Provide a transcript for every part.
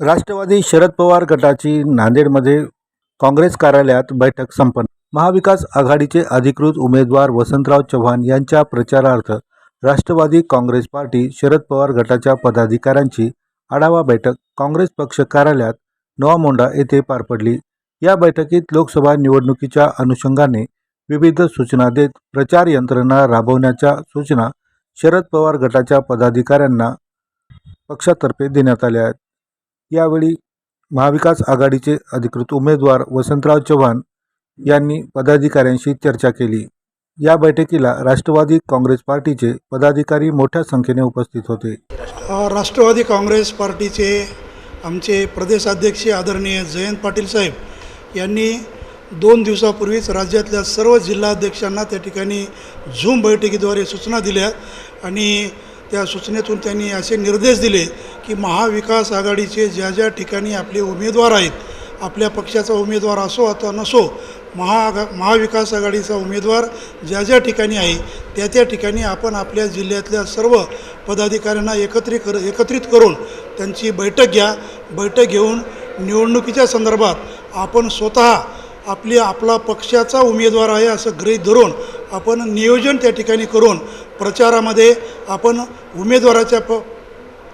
राष्ट्रवादी शरद पवार गटाची नांदेडमध्ये काँग्रेस कार्यालयात बैठक संपन्न. महाविकास आघाडीचे अधिकृत उमेदवार वसंतराव चव्हाण यांच्या प्रचारार्थ राष्ट्रवादी काँग्रेस पार्टी शरद पवार गटाच्या पदाधिकाऱ्यांची आढावा बैठक काँग्रेस पक्ष कार्यालयात नवामोंडा येथे पार पडली. या बैठकीत लोकसभा निवडणुकीच्या अनुषंगाने विविध सूचना देत प्रचार यंत्रणा राबवण्याच्या सूचना शरद पवार गटाच्या पदाधिकाऱ्यांना पक्षातर्फे देण्यात आल्या आहेत. यावेळी महाविकास आघाडीचे अधिकृत उमेदवार वसंतराव चव्हाण यांनी पदाधिकाऱ्यांशी चर्चा केली. या बैठकीला राष्ट्रवादी काँग्रेस पार्टीचे पदाधिकारी मोठ्या संख्येने उपस्थित होते. राष्ट्रवादी काँग्रेस पार्टीचे आमचे प्रदेशाध्यक्ष आदरणीय जयंत पाटील साहेब यांनी दोन दिवसापूर्वीच राज्यातल्या सर्व जिल्हाध्यक्षांना त्या ठिकाणी झूम बैठकीद्वारे सूचना दिल्या आणि त्या सूचनेतून त्यांनी असे निर्देश दिले की महाविकास आघाडीचे ज्या ज्या ठिकाणी आपले उमेदवार आहेत आपल्या पक्षाचा उमेदवार असो अथवा नसो महाआघा महाविकास आघाडीचा उमेदवार ज्या ज्या ठिकाणी आहे त्या त्या ठिकाणी आपण आपल्या जिल्ह्यातल्या सर्व पदाधिकाऱ्यांना एकत्रित कर एकत्रित करून त्यांची बैठक घ्या. बैठक घेऊन निवडणुकीच्या संदर्भात आपण स्वतः आपली आपला पक्षाचा उमेदवार आहे असं गृहीत धरून आपण नियोजन त्या ठिकाणी करून प्रचारामध्ये आपण उमेदवाराच्या प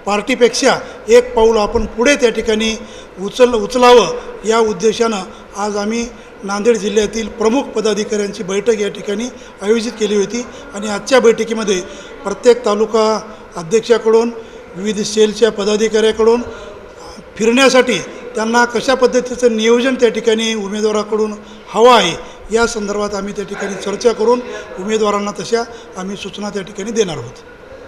पार्टीपेक्षा एक पाऊल आपण पुढे त्या ठिकाणी उचल उचलावं या उद्देशानं आज आम्ही नांदेड जिल्ह्यातील प्रमुख पदाधिकाऱ्यांची बैठक या ठिकाणी आयोजित केली होती. आणि आजच्या बैठकीमध्ये प्रत्येक तालुका अध्यक्षाकडून विविध सेलच्या पदाधिकाऱ्याकडून फिरण्यासाठी त्यांना कशा पद्धतीचं नियोजन त्या ठिकाणी उमेदवाराकडून हवं आहे या संदर्भात आम्ही त्या ठिकाणी चर्चा करून उमेदवारांना तशा आम्ही सूचना त्या ठिकाणी देणार आहोत.